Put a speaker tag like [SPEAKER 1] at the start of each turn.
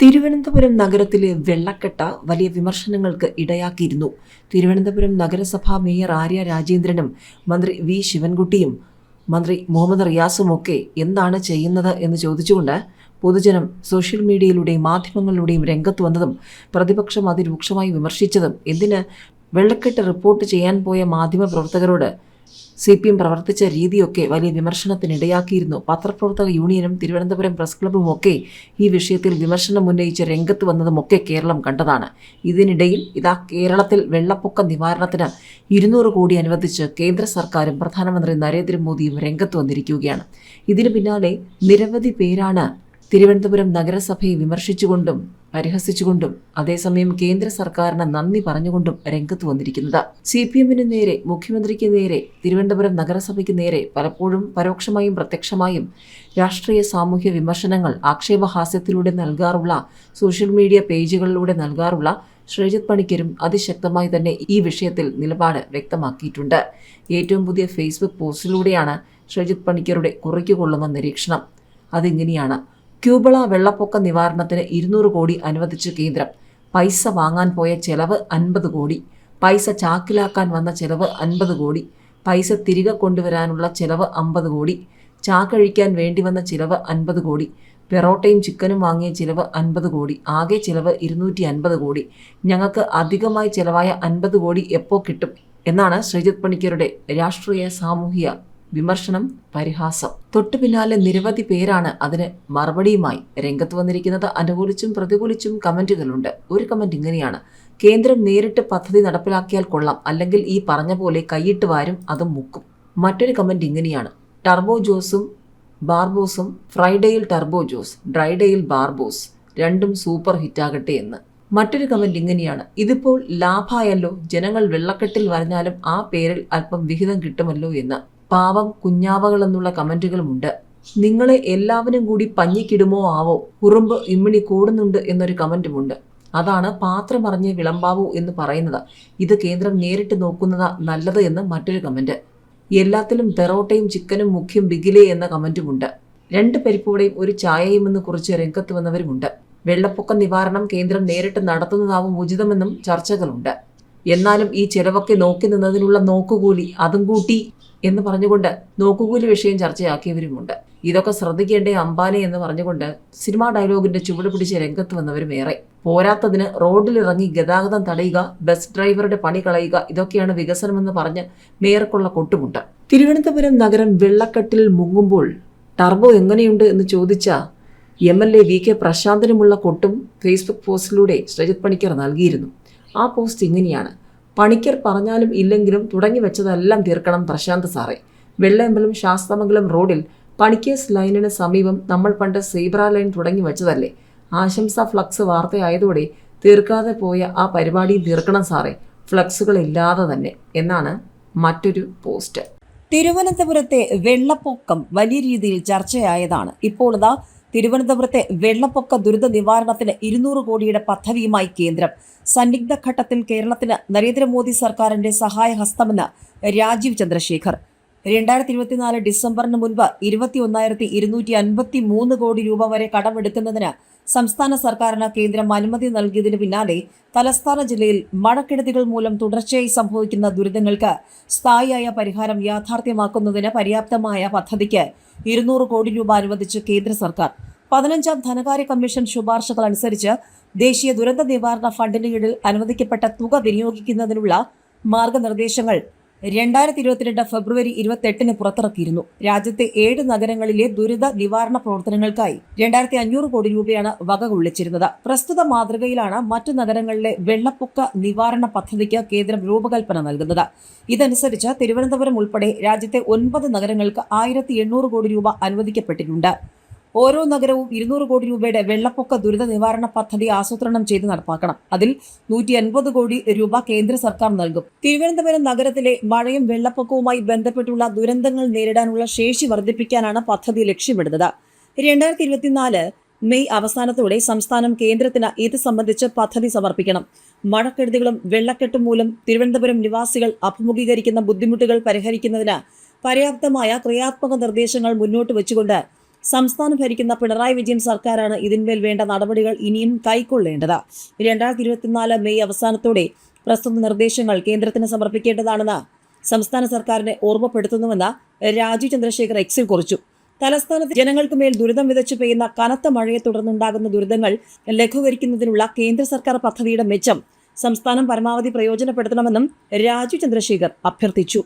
[SPEAKER 1] തിരുവനന്തപുരം നഗരത്തിലെ വെള്ളക്കെട്ട വലിയ വിമർശനങ്ങൾക്ക് ഇടയാക്കിയിരുന്നു. തിരുവനന്തപുരം നഗരസഭാ മേയർ ആര്യ രാജേന്ദ്രനും മന്ത്രി വി ശിവൻകുട്ടിയും മന്ത്രി മുഹമ്മദ് റിയാസും ഒക്കെ എന്താണ് ചെയ്യുന്നത് എന്ന് ചോദിച്ചുകൊണ്ട് പൊതുജനം സോഷ്യൽ മീഡിയയിലൂടെയും മാധ്യമങ്ങളിലൂടെയും രംഗത്ത് വന്നതും പ്രതിപക്ഷം അതിരൂക്ഷമായി വിമർശിച്ചതും എന്തിന് വെള്ളക്കെട്ട് റിപ്പോർട്ട് ചെയ്യാൻ പോയ മാധ്യമപ്രവർത്തകരോട് സി പി എം പ്രവർത്തിച്ച രീതിയൊക്കെ വലിയ വിമർശനത്തിനിടയാക്കിയിരുന്നു പത്രപ്രവർത്തക യൂണിയനും തിരുവനന്തപുരം പ്രസ് ക്ലബ്ബും ഒക്കെ ഈ വിഷയത്തിൽ വിമർശനം ഉന്നയിച്ച് രംഗത്ത് വന്നതുമൊക്കെ കേരളം കണ്ടതാണ്. ഇതിനിടയിൽ ഇതാ കേരളത്തിൽ വെള്ളപ്പൊക്ക നിവാരണത്തിന് ഇരുന്നൂറ് കോടി അനുവദിച്ച് കേന്ദ്ര സർക്കാരും പ്രധാനമന്ത്രി നരേന്ദ്രമോദിയും രംഗത്ത് വന്നിരിക്കുകയാണ്. ഇതിനു പിന്നാലെ നിരവധി പേരാണ് തിരുവനന്തപുരം നഗരസഭയെ വിമർശിച്ചുകൊണ്ടും പരിഹസിച്ചുകൊണ്ടും അതേസമയം കേന്ദ്ര സർക്കാരിന് നന്ദി പറഞ്ഞുകൊണ്ടും രംഗത്ത് വന്നിരിക്കുന്നത്. സി പി എമ്മിന് നേരെ മുഖ്യമന്ത്രിക്ക് നേരെ തിരുവനന്തപുരം നഗരസഭയ്ക്ക് നേരെ പലപ്പോഴും പരോക്ഷമായും പ്രത്യക്ഷമായും രാഷ്ട്രീയ സാമൂഹ്യ വിമർശനങ്ങൾ ആക്ഷേപഹാസ്യത്തിലൂടെ നൽകാറുള്ള സോഷ്യൽ മീഡിയ പേജുകളിലൂടെ നൽകാറുള്ള ശ്രീജിത് പണിക്കരും അതിശക്തമായി തന്നെ ഈ വിഷയത്തിൽ നിലപാട് വ്യക്തമാക്കിയിട്ടുണ്ട്. ഏറ്റവും പുതിയ ഫേസ്ബുക്ക് പോസ്റ്റിലൂടെയാണ് ശ്രീജിത് പണിക്കരുടെ കുറിക്കുകൊള്ളുന്ന നിരീക്ഷണം. അതിങ്ങനെയാണ്? ക്യൂബള വെള്ളപ്പൊക്ക നിവാരണത്തിന് ഇരുന്നൂറ് കോടി അനുവദിച്ച കേന്ദ്രം. പൈസ വാങ്ങാൻ പോയ ചെലവ് അൻപത് കോടി. പൈസ ചാക്കിലാക്കാൻ വന്ന ചെലവ് അൻപത് കോടി. പൈസ തിരികെ കൊണ്ടുവരാനുള്ള ചെലവ് അമ്പത് കോടി. ചാക്കഴിക്കാൻ വേണ്ടി വന്ന ചിലവ് അൻപത് കോടി. പെറോട്ടയും ചിക്കനും വാങ്ങിയ ചിലവ് അൻപത് കോടി. ആകെ ചിലവ് ഇരുന്നൂറ്റി അൻപത് കോടി. ഞങ്ങൾക്ക് അധികമായി ചിലവായ അൻപത് കോടി എപ്പോൾ കിട്ടും? എന്നാണ് ശ്രീജിത് പണിക്കരുടെ രാഷ്ട്രീയ സാമൂഹിക വിമർശനം പരിഹാസം. തൊട്ടു പിന്നാലെ നിരവധി പേരാണ് അതിന് മറുപടിയുമായി രംഗത്ത് വന്നിരിക്കുന്നത്. അനുകൂലിച്ചും പ്രതികൂലിച്ചും കമന്റുകളുണ്ട്. ഒരു കമന്റ് ഇങ്ങനെയാണ്. കേന്ദ്രം നേരിട്ട് പദ്ധതി നടപ്പിലാക്കിയാൽ കൊള്ളാം. അല്ലെങ്കിൽ ഈ പറഞ്ഞ പോലെ കൈയിട്ട് വാരും അതും മുക്കും. മറ്റൊരു കമന്റ് ഇങ്ങനെയാണ്. ടർബോ ജോസും ബാർബോസും ഫ്രൈഡേയിൽ ടർബോ ജോസ് ഡ്രൈഡേയിൽ ബാർബോസ് രണ്ടും സൂപ്പർ ഹിറ്റാകട്ടെ എന്ന്. മറ്റൊരു കമന്റ് ഇങ്ങനെയാണ്. ഇതിപ്പോൾ ലാഭായല്ലോ ജനങ്ങൾ വെള്ളക്കെട്ടിൽ വരഞ്ഞാലും ആ പേരിൽ അല്പം വിഹിതം കിട്ടുമല്ലോ എന്ന്. പാവം കുഞ്ഞാവകൾ എന്നുള്ള കമന്റുകളുമുണ്ട് നിങ്ങളെ എല്ലാവരും കൂടി പഞ്ഞിക്കിടുമോ ആവോ? ഉറുമ്പ് ഇമ്മിണി കൂടുന്നുണ്ട് എന്നൊരു കമന്റുമുണ്ട് അതാണ് പാത്രം അറിഞ്ഞ് വിളമ്പാവൂ എന്ന് പറയുന്നത്. ഇത് കേന്ദ്രം നേരിട്ട് നോക്കുന്നതാ നല്ലത് എന്ന് മറ്റൊരു കമന്റ്. എല്ലാത്തിലും തെറോട്ടയും ചിക്കനും മുഖ്യം ബിഗിലേ എന്ന കമന്റുമുണ്ട് രണ്ട് പരിപ്പോടെയും ഒരു ചായയും എന്ന് കുറിച്ച് രംഗത്ത് വന്നവരുമുണ്ട്. വെള്ളപ്പൊക്ക നിവാരണം കേന്ദ്രം നേരിട്ട് നടത്തുന്നതാവും ഉചിതമെന്നും ചർച്ചകളുണ്ട്. എന്നാലും ഈ ചെലവൊക്കെ നോക്കി നിന്നതിനുള്ള നോക്കുകൂലി അതും കൂട്ടി എന്ന് പറഞ്ഞുകൊണ്ട് നോക്കുകൂലി വിഷയം ചർച്ചയാക്കിയവരുമുണ്ട്. ഇതൊക്കെ ശ്രദ്ധിക്കേണ്ടേ അംബാനി എന്ന് പറഞ്ഞുകൊണ്ട് സിനിമാ ഡയലോഗിന്റെ ചുവട് പിടിച്ച് രംഗത്ത് വന്നവരും ഏറെ. പോരാത്തതിന് റോഡിലിറങ്ങി ഗതാഗതം തടയുക ബസ് ഡ്രൈവറുടെ പണി കളയുക ഇതൊക്കെയാണ് വികസനമെന്ന് പറഞ്ഞ് മേയർക്കുള്ള കൊട്ടുമുണ്ട് തിരുവനന്തപുരം നഗരം വെള്ളക്കെട്ടിൽ മുങ്ങുമ്പോൾ ടർബോ എങ്ങനെയുണ്ട് എന്ന് ചോദിച്ച M L A V K പ്രശാന്തനുമുള്ള കൊട്ടും ഫേസ്ബുക്ക് പോസ്റ്റിലൂടെ ശ്രീജിത് പണിക്കർ നൽകിയിരുന്നു. ആ പോസ്റ്റ് ഇങ്ങനെയാണ്. പണിക്കർ പറഞ്ഞാലും ഇല്ലെങ്കിലും തുടങ്ങി വെച്ചതെല്ലാം തീർക്കണം പ്രശാന്ത് സാറേ. വെള്ളയമ്പലം ശാസ്തമംഗലം റോഡിൽ പണിക്കേഴ്സ് ലൈനിന് സമീപം നമ്മൾ പണ്ട് സീബ്ര ലൈൻ തുടങ്ങി വെച്ചതല്ലേ. ആശംസ ഫ്ലക്സ് വാർത്തയായതോടെ തീർക്കാതെ പോയ ആ പരിപാടി തീർക്കണം സാറേ. ഫ്ലക്സുകൾ ഇല്ലാതെ തന്നെ എന്നാണ് മറ്റൊരു പോസ്റ്റ്.
[SPEAKER 2] തിരുവനന്തപുരത്തെ വെള്ളപ്പൊക്കം വലിയ രീതിയിൽ ചർച്ചയായതാണ്. ഇപ്പോൾ ഇതാ തിരുവനന്തപുരത്തെ വെള്ളപ്പൊക്ക ദുരിത നിവാരണത്തിന് ഇരുന്നൂറ് കോടിയുടെ പദ്ധതിയുമായി കേന്ദ്രം. സന്നിഗ്ധ ഘട്ടത്തിൽ കേരളത്തിന് നരേന്ദ്രമോദി സർക്കാരിന്റെ സഹായഹസ്തമെന്ന് രാജീവ് ചന്ദ്രശേഖർ. രണ്ടായിരത്തി ഇരുപത്തിനാല് ഡിസംബറിന് മുൻപ് ഇരുപത്തി ഒന്നായിരത്തി ഇരുന്നൂറ്റി അൻപത്തി മൂന്ന് കോടി രൂപ വരെ കടമെടുക്കുന്നതിന് സംസ്ഥാന സർക്കാരിന് കേന്ദ്രം അനുമതി നൽകിയതിനു പിന്നാലെ തലസ്ഥാന ജില്ലയിൽ മഴക്കെടുതികൾ മൂലം തുടർച്ചയായി സംഭവിക്കുന്ന ദുരിതങ്ങൾക്ക് സ്ഥായിയായ പരിഹാരം യാഥാർത്ഥ്യമാക്കുന്നതിന് പര്യാപ്തമായ പദ്ധതിക്ക് ഇരുന്നൂറ് കോടി രൂപ അനുവദിച്ച് കേന്ദ്ര സർക്കാർ. പതിനഞ്ചാം ധനകാര്യ കമ്മീഷൻ ശുപാർശകൾ അനുസരിച്ച് ദേശീയ ദുരന്ത നിവാരണ ഫണ്ടിന് കീഴിൽ അനുവദിക്കപ്പെട്ട തുക വിനിയോഗിക്കുന്നതിനുള്ള മാർഗനിർദ്ദേശങ്ങൾ രണ്ടായിരത്തി ഇരുപത്തിരണ്ട് ഫെബ്രുവരി ഇരുപത്തെട്ടിന് പുറത്തിറക്കിയിരുന്നു. രാജ്യത്തെ ഏഴ് നഗരങ്ങളിലെ ദുരിത നിവാരണ പ്രവർത്തനങ്ങൾക്കായി രണ്ടായിരത്തി അഞ്ഞൂറ് കോടി രൂപയാണ് വക കൊള്ളിച്ചിരുന്നത്. പ്രസ്തുത മാതൃകയിലാണ് മറ്റു നഗരങ്ങളിലെ വെള്ളപ്പൊക്ക നിവാരണ പദ്ധതിക്ക് കേന്ദ്രം രൂപകൽപ്പന നൽകുന്നത്. ഇതനുസരിച്ച് തിരുവനന്തപുരം ഉൾപ്പെടെ രാജ്യത്തെ ഒൻപത് നഗരങ്ങൾക്ക് ആയിരത്തി കോടി രൂപ അനുവദിക്കപ്പെട്ടിട്ടുണ്ട്. ഓരോ നഗരവും ഇരുന്നൂറ് കോടി രൂപയുടെ വെള്ളപ്പൊക്ക ദുരിത നിവാരണ പദ്ധതി ആസൂത്രണം ചെയ്ത് നടപ്പാക്കണം. അതിൽ നൂറ്റി അൻപത് കോടി രൂപ കേന്ദ്ര സർക്കാർ നൽകും. തിരുവനന്തപുരം നഗരത്തിലെ മഴയും വെള്ളപ്പൊക്കവുമായി ബന്ധപ്പെട്ടുള്ള ദുരന്തങ്ങൾ നേരിടാനുള്ള ശേഷി വർദ്ധിപ്പിക്കാനാണ് പദ്ധതി ലക്ഷ്യമിടുന്നത്. രണ്ടായിരത്തി ഇരുപത്തിനാല് മെയ് അവസാനത്തോടെ സംസ്ഥാനം കേന്ദ്രത്തിന് ഇത് സംബന്ധിച്ച് പദ്ധതി സമർപ്പിക്കണം. മഴക്കെടുതികളും വെള്ളക്കെട്ടും മൂലം തിരുവനന്തപുരം നിവാസികൾ അഭിമുഖീകരിക്കുന്ന ബുദ്ധിമുട്ടുകൾ പരിഹരിക്കുന്നതിന് പര്യാപ്തമായ ക്രിയാത്മക നിർദ്ദേശങ്ങൾ മുന്നോട്ട് വെച്ചുകൊണ്ട് സംസ്ഥാനം ഭരിക്കുന്ന പിണറായി വിജയൻ സർക്കാരാണ് ഇതിന്മേൽ വേണ്ട നടപടികൾ ഇനിയും കൈക്കൊള്ളേണ്ടത്. രണ്ടായിരത്തി ഇരുപത്തിനാല് മെയ് അവസാനത്തോടെ പ്രസ്തുത നിർദ്ദേശങ്ങൾ കേന്ദ്രത്തിന് സമർപ്പിക്കേണ്ടതാണെന്ന് സംസ്ഥാന സർക്കാരിനെ ഓർമ്മപ്പെടുത്തുന്നുവെന്ന് രാജീവ് ചന്ദ്രശേഖർ എക്സിൽ കുറിച്ചു. തലസ്ഥാനത്ത് ജനങ്ങൾക്ക് മേൽ ദുരിതം വിതച്ചു പെയ്യുന്ന കനത്ത മഴയെ തുടർന്നുണ്ടാകുന്ന ദുരിതങ്ങൾ ലഘൂകരിക്കുന്നതിനുള്ള കേന്ദ്ര സർക്കാർ പദ്ധതിയുടെ മെച്ചം സംസ്ഥാനം പരമാവധി പ്രയോജനപ്പെടുത്തണമെന്നും രാജു ചന്ദ്രശേഖർ അഭ്യർത്ഥിച്ചു.